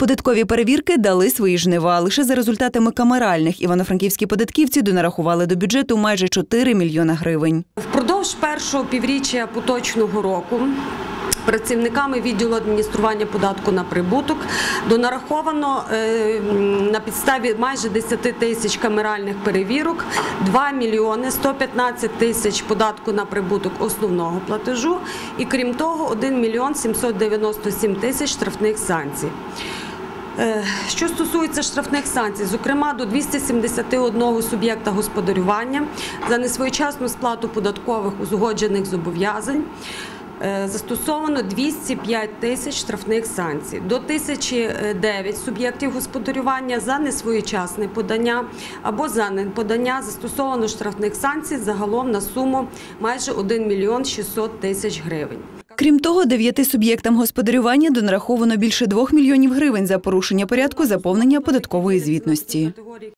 Податкові перевірки дали свої жнива. Лише за результатами камеральних івано-франківські податківці донарахували до бюджету майже 4 мільйона гривень. Впродовж першого півріччя поточного року працівниками відділу адміністрування податку на прибуток донараховано е, на підставі майже 10 тисяч камеральних перевірок 2 мільйони 115 тисяч податку на прибуток основного платежу і крім того 1 мільйон 797 тисяч штрафних санкцій. Е, Що стосується штрафних санкцій, зокрема до 271 суб'єкта господарювання за несвоєчасну сплату податкових узгоджених зобов'язань. е, Застосовано 205 тисяч штрафних санкцій. До 1009 суб'єктів господарювання за несвоєчасне подання або за неподання застосовано штрафних санкцій загалом на суму майже 1 мільйон 600 тисяч гривень. Крім того, дев'яти суб'єктам господарювання донараховано більше 2 мільйонів гривень за порушення порядку заповнення податкової звітності.